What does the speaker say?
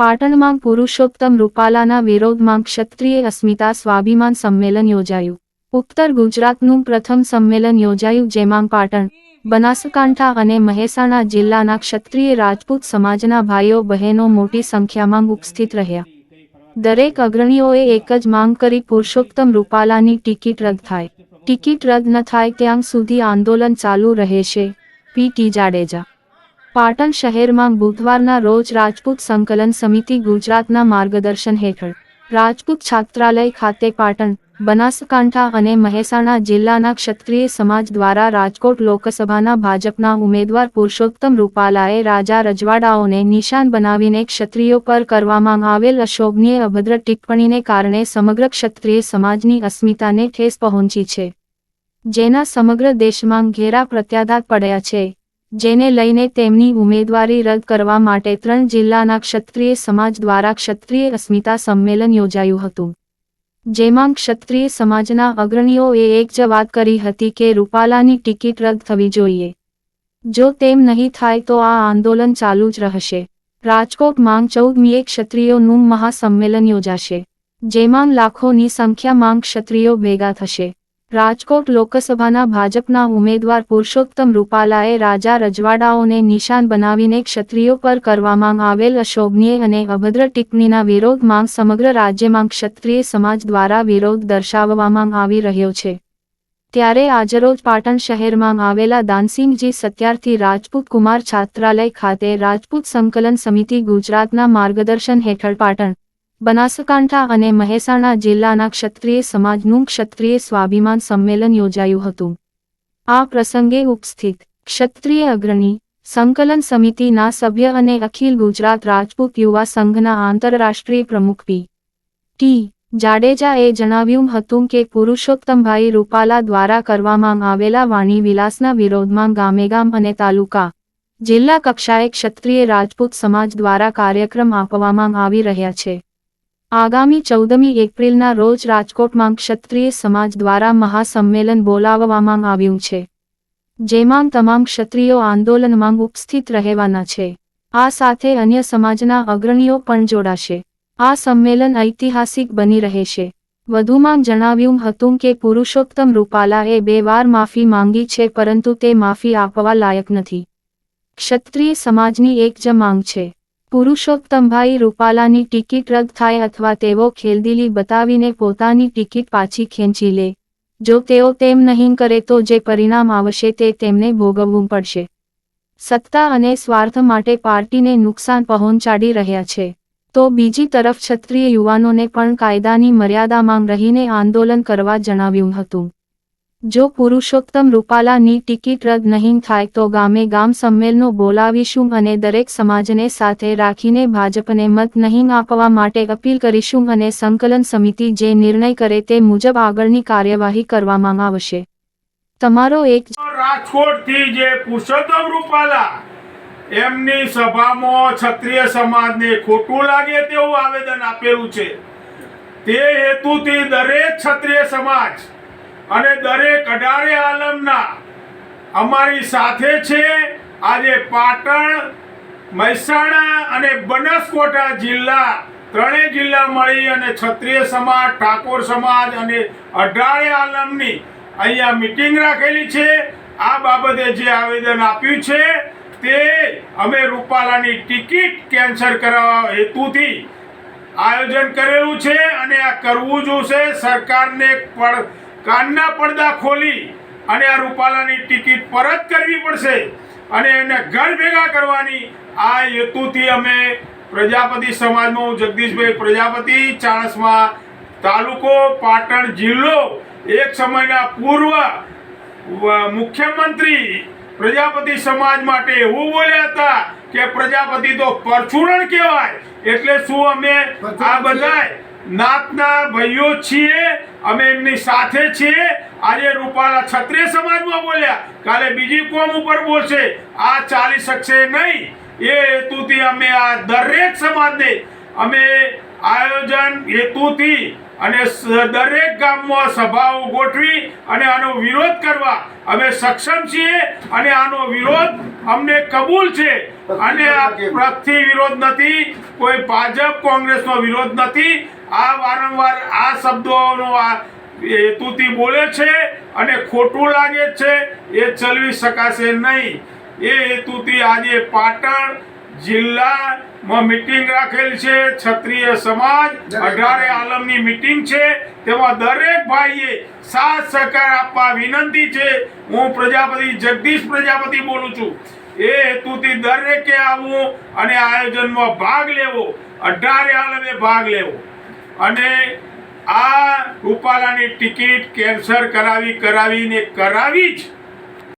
પાટણમાં પુરુષોત્તમ રૂપાલાના વિરોધમાં ક્ષત્રિય અસ્મિતા સ્વાભિમાન સંમેલન યોજાયું. ઉત્તર ગુજરાતનું પ્રથમ સંમેલન યોજાયું જેમાં પાટણ, બનાસકાંઠા અને મહેસાણા જિલ્લાના ક્ષત્રિય રાજપૂત સમાજના ભાઈઓ બહેનો મોટી સંખ્યામાં ઉપસ્થિત રહ્યા. દરેક અગ્રણીઓએ એક જ માંગ કરી પુરુષોત્તમ રૂપાલાની ટિકિટ રદ થાય. ટિકિટ રદ ન થાય ત્યાં સુધી આંદોલન ચાલુ રહેશે. પી. ટી. જાડેજા પાટણ શહેરમાં બુધવારના રોજ રાજપૂત સંકલન સમિતિ ગુજરાતના માર્ગદર્શન હેઠળ રાજપૂત છાત્રાલય ખાતે પાટણ, બનાસકાંઠા અને મહેસાણા જિલ્લાના ક્ષત્રિય સમાજ દ્વારા રાજકોટ લોકસભાના ભાજપના ઉમેદવાર પુરુષોત્તમ રૂપાલાએ રાજા રજવાડાઓને નિશાન બનાવીને ક્ષત્રિયો પર કરવામાં આવેલ અશોભનીય અભદ્ર ટિપ્પણીને કારણે સમગ્ર ક્ષત્રિય સમાજની અસ્મિતાને ઠેસ પહોંચી છે. જેના સમગ્ર દેશમાં ઘેરા પ્રત્યાઘાત પડ્યા છે. જેને લઈને તેમની ઉમેદવારી રદ કરવા માટે ત્રણ જિલ્લાના ક્ષત્રિય સમાજ દ્વારા ક્ષત્રિય અસ્મિતા સંમેલન યોજાયું હતું. જેમાં ક્ષત્રિય સમાજના અગ્રણીઓએ એક જ વાત કરી હતી કે રૂપાલાની ટિકિટ રદ થવી જોઈએ. જો તેમ નહીં થાય તો આ આંદોલન ચાલુ જ રહેશે. રાજકોટમાં ચૌદમીએ ક્ષત્રિયોનું મહાસંમેલન યોજાશે. જેમાં લાખોની સંખ્યામાં ક્ષત્રિયો ભેગા થશે. રાજકોટ લોકસભાના ભાજપના ઉમેદવાર પુરુષોત્તમ રૂપાલાએ રાજા રજવાડાઓને નિશાન બનાવીને ક્ષત્રિયો પર કરવામાં આવેલ અશોભનીય અને અભદ્ર ટિપ્પણીના વિરોધમાં સમગ્ર રાજ્યમાં ક્ષત્રિય સમાજ દ્વારા વિરોધ દર્શાવવામાં આવી રહ્યો છે. ત્યારે આજરોજ પાટણ શહેરમાં આવેલા દાનસિંહજી સત્યાર્થી રાજપૂત કુમાર છાત્રાલય ખાતે રાજપૂત સંકલન સમિતિ ગુજરાતના માર્ગદર્શન હેઠળ પાટણ બનાસકાંઠા અને મહેસાણા જિલ્લાના ક્ષત્રિય સમાજનું ક્ષત્રિય સ્વાભિમાન સંમેલન યોજાયું હતું. આ પ્રસંગે ઉપસ્થિત ક્ષત્રિય અગ્રણી, સંકલન સમિતિના સભ્ય અને અખિલ ગુજરાત રાજપૂત યુવા સંઘના આંતરરાષ્ટ્રીય પ્રમુખ પી. ટી. જાડેજાએ જણાવ્યું હતું કે પુરુષોત્તમભાઈ રૂપાલા દ્વારા કરવામાં આવેલા વાણી વિલાસના વિરોધમાં ગામેગામ અને તાલુકા જિલ્લા કક્ષાએ ક્ષત્રિય રાજપૂત સમાજ દ્વારા કાર્યક્રમ આપવામાં આવી રહ્યા છે. આગામી ચૌદમી એપ્રિલના રોજ રાજકોટમાં ક્ષત્રિય સમાજ દ્વારા મહાસંમેલન બોલાવવામાં આવ્યું છે, જેમાં તમામ ક્ષત્રિયો આંદોલનમાં ઉપસ્થિત રહેવાના છે. આ સાથે અન્ય સમાજના અગ્રણીઓ પણ જોડાશે. આ સંમેલન ઐતિહાસિક બની રહેશે. વધુમાં જણાવ્યું હતું કે પુરુષોત્તમ રૂપાલાએ બે વાર માફી માંગી છે પરંતુ તે માફી આપવા લાયક નથી. ક્ષત્રિય સમાજની એક જ માંગ છે. પુરુષોત્તમભાઈ રૂપાલાની ટિકિટ રદ થાય અથવા તેઓ ખેલદિલી બતાવીને પોતાની ટિકિટ પાછી ખેંચી લે. જો તેઓ તેમ નહીં કરે તો જે પરિણામ આવશે તે તેમને ભોગવવું પડશે. સત્તા અને સ્વાર્થ માટે પાર્ટીને નુકસાન પહોંચાડી રહ્યા છે. તો બીજી તરફ ક્ષત્રિય યુવાનોને પણ કાયદાની મર્યાદામાં રહીને આંદોલન કરવા જણાવ્યું હતું. જો પુરુષોત્તમ રૂપાલાની ટિકિટ રદ નહીં થાય તો ગામે ગામ સંમેલનો બોલાવીશું અને દરેક સમાજને સાથે રાખીને ભાજપને મત નહીં આપવા માટે અપીલ કરીશું અને સંકલન સમિતિ જે નિર્ણય કરે તે મુજબ આગળની કાર્યવાહી કરવામાં આવશે. તમારો એક રાજકોટથી જે પુરુષોત્તમ રૂપાલા, એમની સભામાં ક્ષત્રિય સમાજને ખોટું લાગે તેવું આવેદન આપેલું છે. તે હેતુથી દરેક ક્ષત્રિય સમાજ અને દરેક અઢારે આલમના અમારી સાથે છે. આજે પાટણ, મહેસાણા અને બનાસકોટા જિલ્લા, ત્રણેય જિલ્લા મળી અને ક્ષત્રિય સમાજ, ઠાકોર સમાજ અને અઢારે આલમની અહીંયા મિટિંગ રાખેલી છે. આ બાબતે જે આવેદન આપ્યું છે તે અમે રૂપાલાની ટિકિટ કેન્સલ કરાવવા હેતુથી આયોજન કરેલું છે અને આ કરવું જોશે. સરકારને પણ કાનના પડદા ખોલી અને આ રૂપાલાની ટિકિટ પરત કરવી પડશે અને એને ઘર ભેગા કરવાની આ હેતુથી અમે પ્રજાપતિ સમાજનો જગદીશભાઈ પ્રજાપતિ ચાણસમાં તાલુકો પાટણ જિલ્લો એક સમયના પૂર્વ મુખ્યમંત્રી પ્રજાપતિ સમાજ માટે એવું બોલ્યા હતા કે પ્રજાપતિ તો પરચુરણ કહેવાય એટલે શું અમે આ બધા નાતના ભાઈઓ છીએ અમે એમની સાથે છીએ. આજે રૂપાલા ક્ષત્રિય સમાજમાં બોલ્યા કાલે બીજી કોમ ઉપર બોલશે. આ ચાલી શકશે નહીં. એ હેતુથી અમે આ દરેક સમાજને અમે આયોજન હેતુથી અને દરેક ગામમાં સભાઓ ગોઠવી અને આનો વિરોધ કરવા. અમે સક્ષમ છીએ અને આનો વિરોધ અમને કબૂલ છે. અને આ પ્રગતિ વિરોધ નથી. કોઈ ભાજપ કોંગ્રેસનો વિરોધ નથી. આ વારંવાર આ શબ્દોનો આ હેતુથી બોલે છે અને ખોટું લાગે છે એ ચલવી શકાશે નહીં. એ હેતુથી આજે પાટણ જિલ્લામાં મિટિંગ રાખેલ છે. ક્ષત્રિય સમાજ અઢારે આલમની મિટિંગ છે. તેમાં દરેક ભાઈએ સાથ સહકાર આપવા વિનંતી છે. હું પ્રજાપતિ જગદીશ પ્રજાપતિ બોલું છું. એ હેતુથી દરેકે આવવું અને આયોજનમાં ભાગ લેવો. અઢારે આલમે ભાગ લેવો. અને આ રૂપાલાની ટિકિટ કેન્સલ કરાવી કરાવીને કરાવી જ